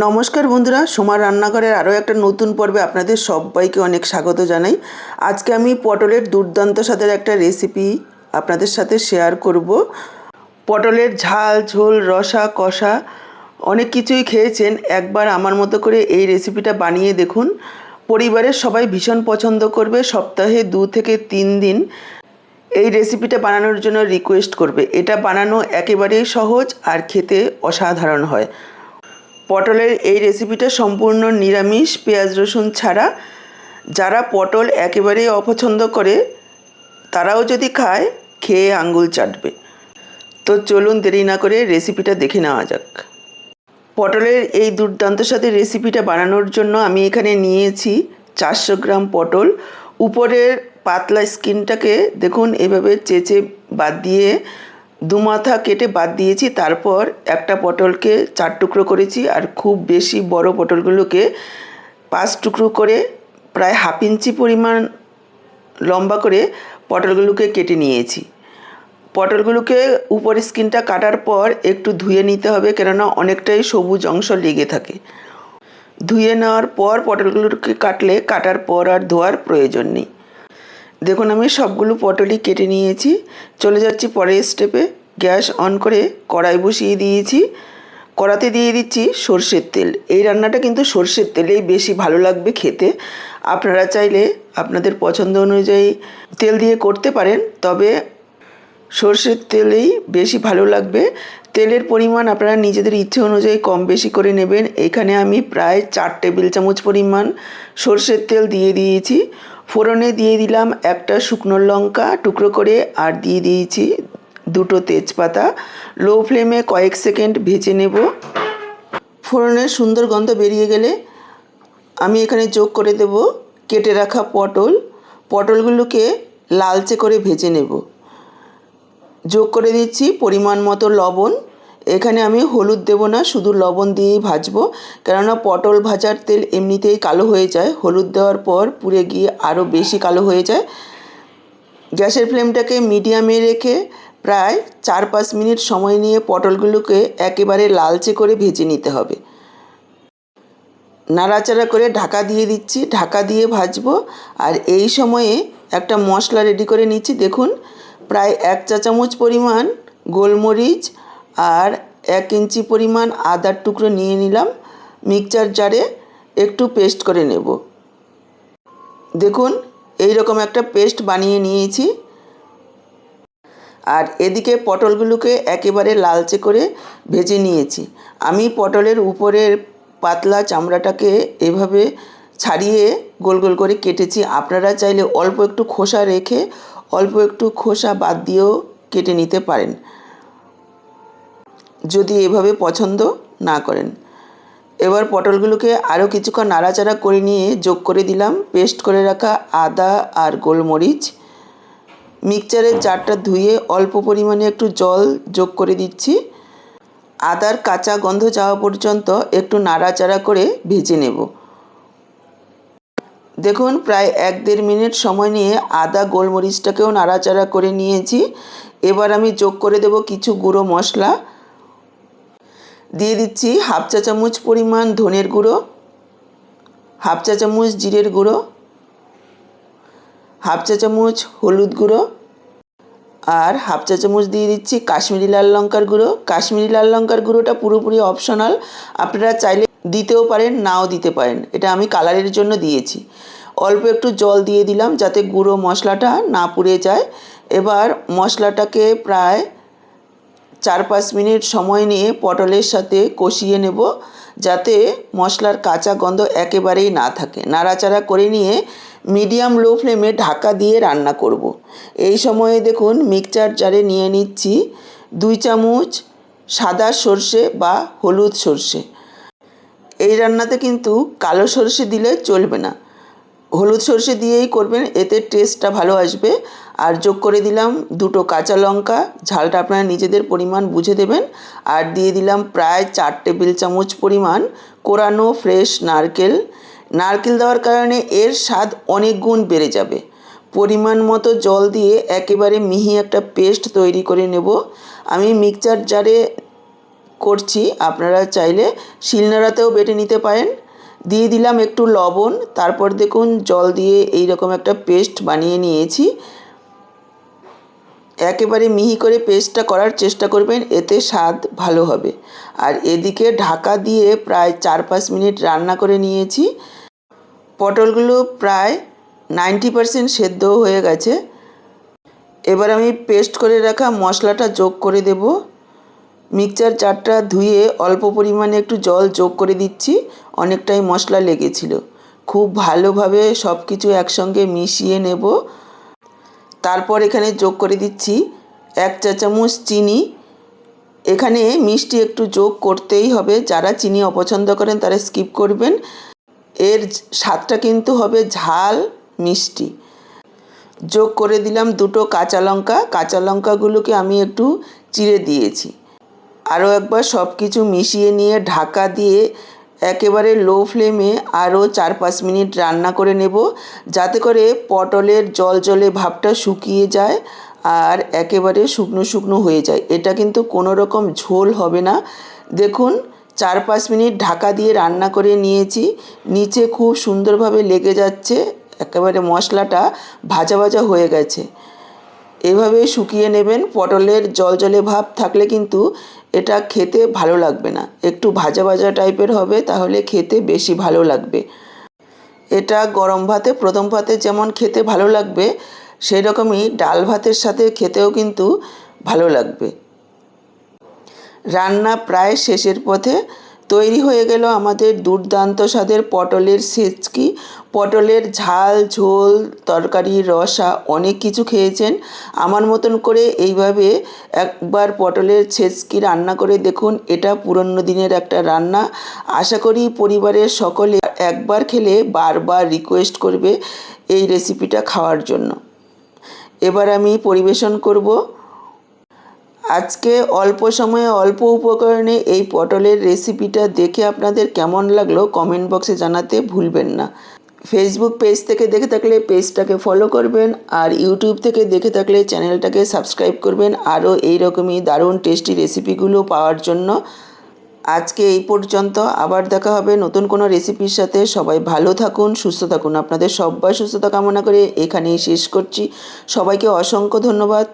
নমস্কার বন্ধুরা, সোমার রান্নাঘরের আরও একটা নতুন পর্বে আপনাদের সবাইকে অনেক স্বাগত জানাই। আজকে আমি পটলের দুর্দান্ত স্বাদের একটা রেসিপি আপনাদের সাথে শেয়ার করব। পটলের ঝাল, ঝোল, রসা, কষা, অনেক কিছুই খেয়েছেন। একবার আমার মতো করে এই রেসিপিটা বানিয়ে দেখুন। পরিবারের সবাই ভীষণ পছন্দ করবে, সপ্তাহে দু থেকে তিন দিন এই রেসিপিটা বানানোর জন্য রিকোয়েস্ট করবে। এটা বানানো একেবারেই সহজ আর খেতে অসাধারণ হয়। পটলের এই রেসিপিটা সম্পূর্ণ নিরামিষ, পেঁয়াজ, রসুন ছাড়া। যারা পটল একেবারেই অপছন্দ করে, তারাও যদি খায়, খেয়ে আঙ্গুল চাটবে। তো চলুন দেরি না করে রেসিপিটা দেখে নেওয়া যাক। পটলের এই দুর্দান্ত সাথে রেসিপিটা বানানোর জন্য আমি এখানে নিয়েছি চারশো গ্রাম পটল। উপরের পাতলা স্কিনটাকে দেখুন, এভাবে চেঁচে বাদ দিয়ে দু মাথা কেটে বাদ দিয়েছি, তারপর একটা পটলকে চার টুকরো করেছি আর খুব বেশি বড় পটলগুলোকে পাঁচ টুকরো করে প্রায় হাফ ইঞ্চি পরিমাণ লম্বা করে পটলগুলোকে কেটে নিয়েছি। পটলগুলোকে উপরের স্কিনটা কাটার পর একটু ধুয়ে নিতে হবে, কেননা অনেকটাই সবুজ অংশ লেগে থাকে। ধুয়ে নেওয়ার পর পটলগুলোকে কাটলে কাটার পর আর ধোয়ার প্রয়োজন নেই। দেখুন, আমি সবগুলো পটলই কেটে নিয়েছি। চলে যাচ্ছি পরের স্টেপে গ্যাস অন করে কড়াই বসিয়ে দিয়েছি। কড়াতে দিয়ে দিচ্ছি সর্ষের তেল। এই রান্নাটা কিন্তু সর্ষের তেলেই বেশি ভালো লাগবে খেতে। আপনারা চাইলে আপনাদের পছন্দ অনুযায়ী তেল দিয়ে করতে পারেন, তবে সর্ষের তেলেই বেশি ভালো লাগবে। তেলের পরিমাণ আপনারা নিজেদের ইচ্ছে অনুযায়ী কম বেশি করে নেবেন। এখানে আমি প্রায় চার টেবিল চামচ পরিমাণ সর্ষের তেল দিয়ে দিয়েছি। ফোড়নে দিয়ে দিলাম একটা শুকনো লঙ্কা টুকরো করে আর দিয়ে দিয়েছি দুটো তেজপাতা লো ফ্লেমে কয়েক সেকেন্ড ভেজে নেব। ফোড়নের সুন্দর গন্ধ বেরিয়ে গেলে আমি এখানে যোগ করে দেব কেটে রাখা পটল। পটলগুলোকে লালচে করে ভেজে নেব। যোগ করে দিচ্ছি পরিমাণ মতো লবণ। এখানে আমি হলুদ দেব না, শুধু লবণ দিয়েই ভাজবো। কেননা পটল ভাজার তেল এমনিতেই কালো হয়ে যায়। হলুদ দেওয়ার পর পুড়ে গিয়ে আরও বেশি কালো হয়ে যায়। গ্যাসের ফ্লেমটাকে মিডিয়ামে রেখে প্রায় চার পাঁচ মিনিট সময় নিয়ে পটলগুলোকে একেবারে লালচে করে ভেজে নিতে হবে। নাড়াচাড়া করে ঢাকা দিয়ে দিচ্ছি। ঢাকা দিয়ে ভাজবো। আর এই সময়ে একটা মশলা রেডি করে নিচ্ছি। দেখুন, প্রায় এক চা চামচ পরিমাণ গোলমরিচ আর এক ইঞ্চি পরিমাণ আদার টুকরো নিয়ে নিলাম। মিক্সচার জারে একটু পেস্ট করে নেব। দেখুন এই রকম একটা পেস্ট বানিয়ে নিয়েছি। আর এদিকে পটলগুলোকে একেবারে লালচে করে ভেজে নিয়েছি। আমি পটলের উপরের পাতলা চামড়াটাকে এভাবে ছাড়িয়ে গোল গোল করে কেটেছি। আপনারা চাইলে অল্প একটু খোসা রেখে অল্প একটু খোসা বাদ দিয়েও কেটে নিতে পারেন, যদি এভাবে পছন্দ না করেন। এবার পটলগুলোকে আরও কিছুক্ষণ নাড়াচাড়া করে নিয়ে যোগ করে দিলাম। পেস্ট করে রাখা আদা আর গোলমরিচ। মিক্সচারের জারটা ধুয়ে অল্প পরিমাণে একটু জল যোগ করে দিচ্ছি। আদার কাঁচা গন্ধ যাওয়া পর্যন্ত একটু নাড়াচাড়া করে ভেজে নেব। দেখুন, প্রায় এক দেড় মিনিট সময় নিয়ে আদা, গোলমরিচটাকেও নাড়াচাড়া করে নিয়েছি। এবার আমি যোগ করে দেব কিছু গুঁড়ো মশলা। দিয়ে দিচ্ছি হাফ চা চামচ পরিমাণ ধনের গুঁড়ো, হাফ চা চামচ জিরের গুঁড়ো হাফ চা চামচ হলুদ গুঁড়ো আর হাফ চা চামচ দিয়ে দিচ্ছি কাশ্মীরি লাল লঙ্কার গুঁড়ো। কাশ্মীরি লাল লঙ্কার গুঁড়োটা পুরোপুরি অপশনাল আপনারা চাইলে দিতেও পারেন, নাও দিতে পারেন। এটা আমি কালারের জন্য দিয়েছি। অল্প একটু জল দিয়ে দিলাম যাতে গুঁড়ো মশলাটা না পুড়ে যায়। এবার মশলাটাকে প্রায় চার পাঁচ মিনিট সময় নিয়ে পটলের সাথে কষিয়ে নেব। যাতে মশলার কাঁচা গন্ধ একেবারেই না থাকে। নাড়াচাড়া করে নিয়ে মিডিয়াম লো ফ্লেমে ঢাকা দিয়ে রান্না করব। এই সময়ে দেখুন মিক্সচার জারে নিয়ে নিচ্ছি দুই চামচ সাদা সর্ষে বা হলুদ সর্ষে। এই রান্নাতে কিন্তু কালো সর্ষে দিলে চলবে না। হলুদ সর্ষে দিয়েই করবেন, এতে টেস্টটা ভালো আসবে। আর যোগ করে দিলাম দুটো কাঁচা লঙ্কা। ঝালটা আপনারা নিজেদের পরিমাণ বুঝে দেবেন। আর দিয়ে দিলাম প্রায় চার টেবিল চামচ পরিমাণ কোরানো ফ্রেশ নারকেল। নারকেল দেওয়ার কারণে এর স্বাদ অনেক গুণ বেড়ে যাবে। পরিমাণ মতো জল দিয়ে একেবারে মিহি একটা পেস্ট তৈরি করে নেব। আমি মিক্সচার জারে করছি, আপনারা চাইলে শিলনোড়াতেও বেটে নিতে পারেন। দিয়ে দিলাম একটু লবণ, তারপর দেখুন জল দিয়ে এই রকম একটা পেস্ট বানিয়ে নিয়েছি। একেবারে মিহি করে পেস্টটা করার চেষ্টা করবেন, এতে স্বাদ ভালো হবে। আর এদিকে ঢাকা দিয়ে প্রায় চার পাঁচ মিনিট রান্না করে নিয়েছি। পটলগুলো প্রায় নাইনটি পারসেন্ট সেদ্ধ হয়ে গেছে। এবার আমি পেস্ট করে রাখা মশলাটা যোগ করে দেব। মিক্সচার চারটা ধুয়ে অল্প পরিমাণে একটু জল যোগ করে দিচ্ছি, অনেকটাই মশলা লেগেছিল। খুব ভালোভাবে সব কিছু একসঙ্গে মিশিয়ে নেব। তারপর এখানে যোগ করে দিচ্ছি এক চা চামচ চিনি। এখানে মিষ্টি একটু যোগ করতেই হবে। যারা চিনি অপছন্দ করেন তারা স্কিপ করবেন। এর স্বাদটা কিন্তু হবে ঝাল মিষ্টি। যোগ করে দিলাম দুটো কাঁচা লঙ্কা। কাঁচা লঙ্কাগুলোকে আমি একটু চিড়ে দিয়েছি। আরও একবার সব কিছু মিশিয়ে নিয়ে ঢাকা দিয়ে একেবারে লো ফ্লেমে আরও চার পাঁচ মিনিট রান্না করে নেব। যাতে করে পটলের জল জলে ভাবটা শুকিয়ে যায় আর একেবারে শুকনো শুকনো হয়ে যায়। এটা কিন্তু কোনো রকম ঝোল হবে না। দেখুন চার পাঁচ মিনিট ঢাকা দিয়ে রান্না করে নিয়েছি। নিচে খুব সুন্দরভাবে লেগে যাচ্ছে। একেবারে মশলাটা ভাজা ভাজা হয়ে গেছে। এভাবে শুকিয়ে নেবেন। পটলের জল জলে ভাব থাকলে কিন্তু এটা খেতে ভালো লাগবে না। একটু ভাজা ভাজা টাইপের হবে, তাহলে খেতে বেশি ভালো লাগবে। এটা গরম ভাতে, প্রথম ভাতে যেমন খেতে ভালো লাগবে সেই রকমই ডাল ভাতের সাথে খেতেও কিন্তু ভালো লাগবে। রান্না প্রায় শেষের পথে তৈরি হয়ে গেল আমাদের দুর্দান্ত স্বাদের পটলের সেচকি। পটলের ঝাল, ঝোল, তরকারি, রসা অনেক কিছু খেয়েছেন। আমার মতন করে এইভাবে একবার পটলের ছেচকি রান্না করে দেখুন, এটা পুরনো দিনের একটা রান্না। আশা করি পরিবারের সকলে একবার খেলে বারবার রিকোয়েস্ট করবে এই রেসিপিটা খাওয়ার জন্য। এবার আমি পরিবেশন করব। আজকে অল্প সময়ে অল্প উপকরণে এই পটলের রেসিপিটা দেখে আপনাদের কেমন লাগল কমেন্ট বক্সে জানাতে ভুলবেন না। ফেসবুক পেজ থেকে দেখে থাকলে পেজটাকে ফলো করবেন আর ইউটিউব থেকে দেখে থাকলে চ্যানেলটাকে সাবস্ক্রাইব করবেন। আরও এই রকমই দারুণ টেস্টি রেসিপিগুলো পাওয়ার জন্য। আজকে এই পর্যন্ত, আবার দেখা হবে নতুন কোনো রেসিপির সাথে। সবাই ভালো থাকুন, সুস্থ থাকুন। আপনাদের সবাই সুস্থতা কামনা করে এখানেই শেষ করছি। সবাইকে অসংখ্য ধন্যবাদ।